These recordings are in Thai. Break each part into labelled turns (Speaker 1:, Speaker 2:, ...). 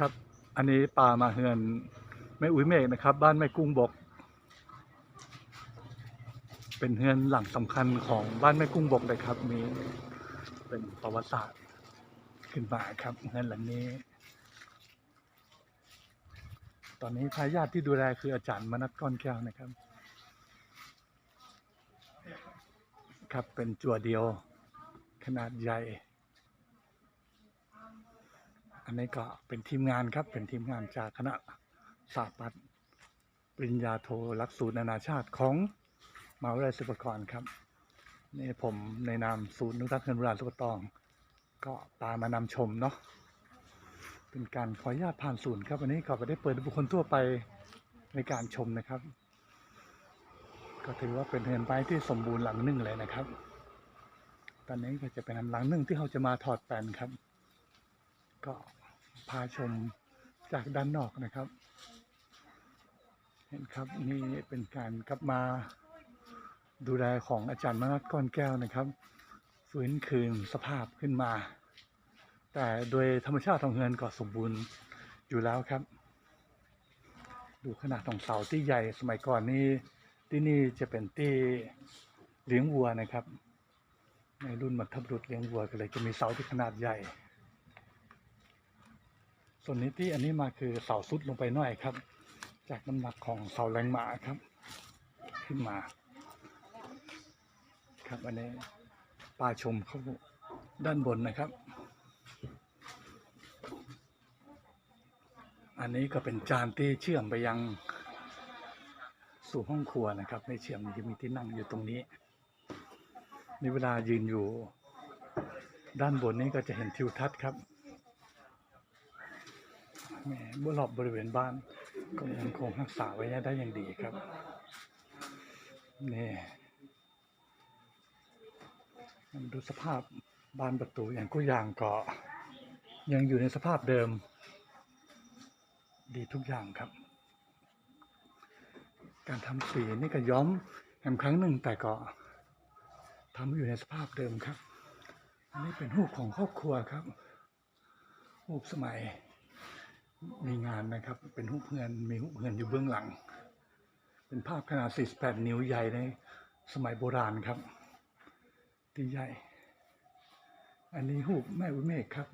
Speaker 1: ครับ อันนี้ป่ามาเฮือนแม่อุ้ยเมฆนะครับ บ้านแม่กุ้งบก เป็นเฮือนหลังสำคัญของบ้านแม่กุ้งบกเลยครับมีเป็นประวัติศาสตร์ขึ้นมาครับเฮือนหลังนี้ ตอนนี้ทายาทที่ดูแลคืออาจารย์มนัทก้อนแก้วนะครับ ครับเป็นจั่วเดียวขนาดใหญ่ อันนี้ก็เป็นทีมงานครับ เป็นทีมงานจากคณะศาสตร์ปัตย์ปริญญาโทหลักสูตรนานาชาติของมหาวิทยาลัยศิลปากรครับนี่ผมในนามศูนย์นุรักษ์เงินโบราณลูกตอง ก็ตามมานำชมเนาะเป็นการขออนุญาตผ่านศูนย์ครับวันนี้ก็ไปได้เปิดให้บุคคลทั่วไปในการชมนะครับ ก็ถือว่าเป็นเรือนไม้ที่สมบูรณ์หลังหนึ่งเลยนะครับ ตอนนี้ก็จะเป็นหลังหนึ่งที่เราจะมาถอดแปลนครับ ก็ พาชมจากด้านนอกนะครับ เห็นครับนี่เป็นการกลับมาดูแลของอาจารย์มนัสก้อนแก้วนะครับฟื้นคืนสภาพขึ้นมา แต่โดยธรรมชาติของเฮือนก็สมบูรณ์อยู่แล้วครับ ดูขนาดของเสาที่ใหญ่สมัยก่อนนี่ที่นี่จะเป็นที่เลี้ยงวัวนะครับ ในรุ่นบรรพบุรุษเลี้ยงวัวก็เลยจะมีเสาที่ขนาดใหญ่ ส่วนนี้ที่อันนี้มาคือเสาสุดลงไปหน่อยครับ จากน้ำหนักของเสาแรงหมาครับ ขึ้นมา ครับอันนี้ปลาชมเขาด้านบนนะครับ อันนี้ก็เป็นจานที่เชื่อมไปยังสู่ห้องครัวนะครับไม่เชื่อมจะมีที่นั่งอยู่ตรงนี้ในเวลายืนอยู่ ด้านบนนี้ก็จะเห็นทิวทัศน์ครับ แหมบรอบบริเวณบ้านก็ยังคงรักษาไว้ได้อย่างดีครับ นี่ดูสภาพบานประตูอย่างกุยางก็ยังอยู่ในสภาพเดิม ดีทุกอย่างครับ การทำสีนี่ก็ย้อมแหมครั้งหนึ่งแต่ก็ทำอยู่ในสภาพเดิมครับ อันนี้เป็นรูปของครอบครัวครับรูปสมัย มีงานนะครับ เป็นรูปเพื่อนมีรูปเพื่อนอยู่เบื้องหลัง เป็นภาพขนาด 48 นิ้วใหญ่ในสมัยโบราณครับ ที่ใหญ่ อันนี้รูปแม่อุเมฆครับ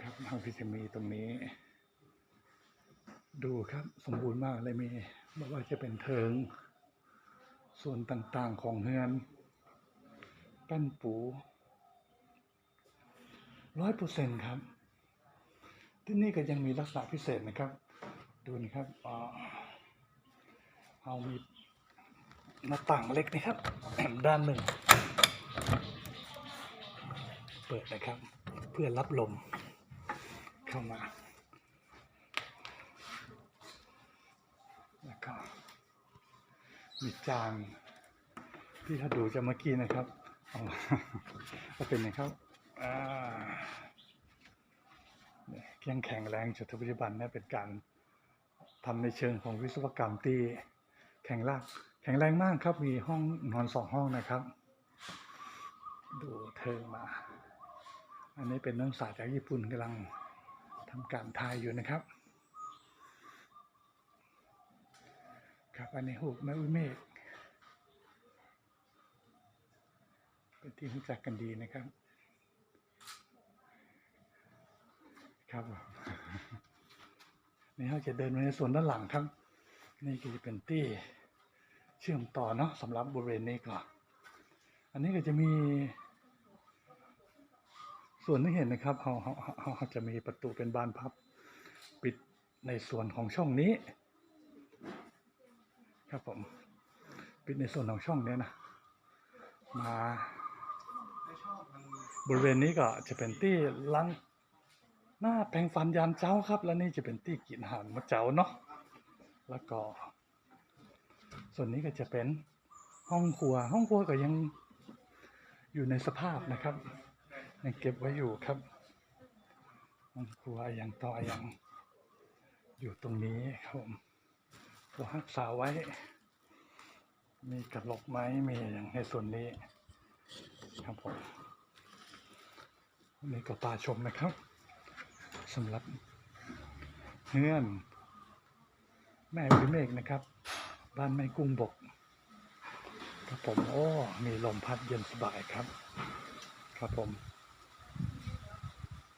Speaker 1: ครับเราที่จะมีตรงนี้ ดูครับสมบูรณ์มากเลยมีไม่ว่าจะเป็นเทิง ส่วนต่างๆของเฮือนแป้นปู ร้อยเปอร์เซ็นต์ครับ ที่นี่ก็ยังมีลักษณะพิเศษนะครับ ดูนะครับเอามีหน้าต่างเล็กนะครับด้านหนึ่ง เปิดนะครับ เพื่อรับลมเข้ามา แล้วก็มีจานที่ถ้าดูจะเมื่อกี้นะครับเอาเป็นนะครับอ่า ยเคียงแข็งแรงจนถึงปัจจุบันเนี่ยเป็นการทำในเชิงของวิศวกรรมที่แข็งแรงแข็งแรงมากครับ มีห้องนอนสองห้องนะครับ ดูเธอมา อันนี้เป็นนักศึกษาจากญี่ปุ่นกำลังทำการทายอยู่นะครับ ครับอันนี้หูกแม่อุ้ยเมฆเป็นที่รู้จักกันดีนะครับ ครับนี่เราจะเดินไปในส่วนด้านหลังครับ นี่ก็จะเป็นที่เชื่อมต่อเนาะสำหรับบริเวณนี้ก่อนอันนี้ก็จะมี ส่วนที่เห็นนะครับเขาเขาเขาจะมีประตูเป็นบานพับ ปิดในส่วนของช่องนี้ ครับผม ปิดในส่วนของช่องนี้นะมาบริเวณนี้ก็จะเป็นที่ล้าง หน้าแปรงฟันยามเช้าครับ และนี่จะเป็นที่กินอาหารมะเจ้าเนาะแล้วก็ ส่วนนี้ก็จะเป็นห้องครัว ห้องครัวก็ยังอยู่ในสภาพนะครับยังเก็บไว้อยู่ครับห้องครัวอย่างต่ออย่างอยู่ตรงนี้ครับผมก็รักษาไว้ มีกระหลกไม้มีอย่างในส่วนนี้ครับผมนี่ก็ป่าชมนะครับ สำหรับเฮือน แม่วิเมกนะครับ บ้านแม่กุ้งบกครับผมโอ้มีลมพัดเย็นสบายครับ ครับผม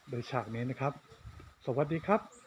Speaker 1: โดยฉากนี้นะครับ สวัสดีครับ